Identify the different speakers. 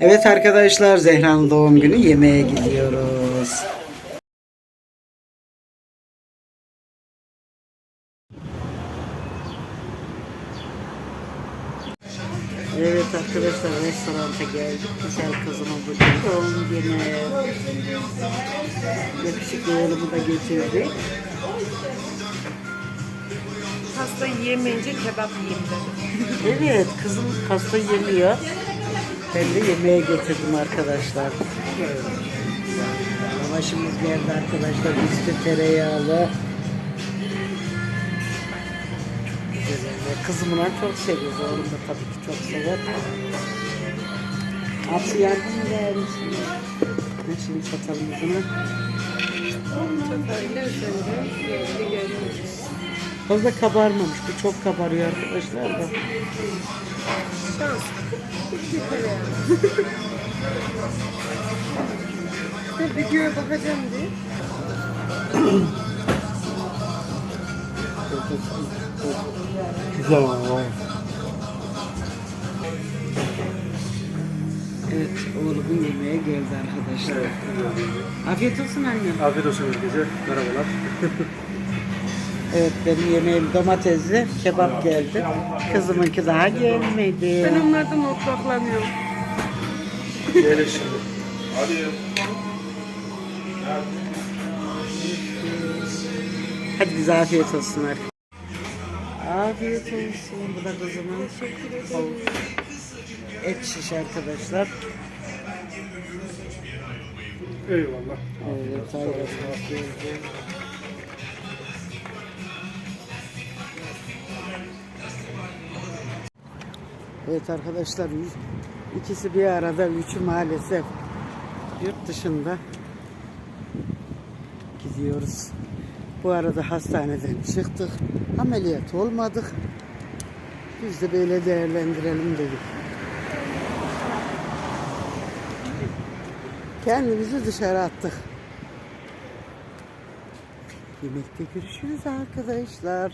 Speaker 1: Evet arkadaşlar Zehra'nın doğum günü yemeğe gidiyoruz. Evet arkadaşlar restoranta geldik. Güzel kızıma bugün doğum günü. Yakışıklı oğlumu da getirdik.
Speaker 2: Pasta yiyemeyince kebap yiyeyim dedim.
Speaker 1: Evet kızım pasta yemiyor. Ben de yemeğe getirdim arkadaşlar. Lavaşımız geldi arkadaşlar. Üstü tereyağlı. Güzel. Kızımla çok seviyoruz. Oğlum da tabii ki çok sever. Abisi yardım? Ben şimdi çatalımızı
Speaker 2: Öyle üzerinde yerli görünüyor.
Speaker 1: Fazla kabarmamış. Bu çok kabarıyor arkadaşlar da.
Speaker 2: Şans. Videoya bakacağım diye.
Speaker 3: Güzel ama.
Speaker 1: Evet, oğlumun yemeğe geldi arkadaşlar. Afiyet olsun annem.
Speaker 3: Afiyet olsun herkese. Merhabalar.
Speaker 1: Evet, benim yemeğim domatesli kebap geldi. Kızımınki daha gelmedi.
Speaker 2: Ben onlardan otraklanıyorum.
Speaker 3: Yiyelim şimdi.
Speaker 1: Hadi bize afiyet olsun arkadaşlar. Afiyet olsun. Bu da kızımın. Et şiş arkadaşlar.
Speaker 3: Eyvallah.
Speaker 1: Evet, arkadaşlar. Evet arkadaşlar ikisi bir arada üçü maalesef yurt dışında gidiyoruz. Bu arada hastaneden çıktık. Ameliyat olmadık. Biz de böyle değerlendirelim dedik. Kendimizi dışarı attık. Yemekte görüşürüz arkadaşlar.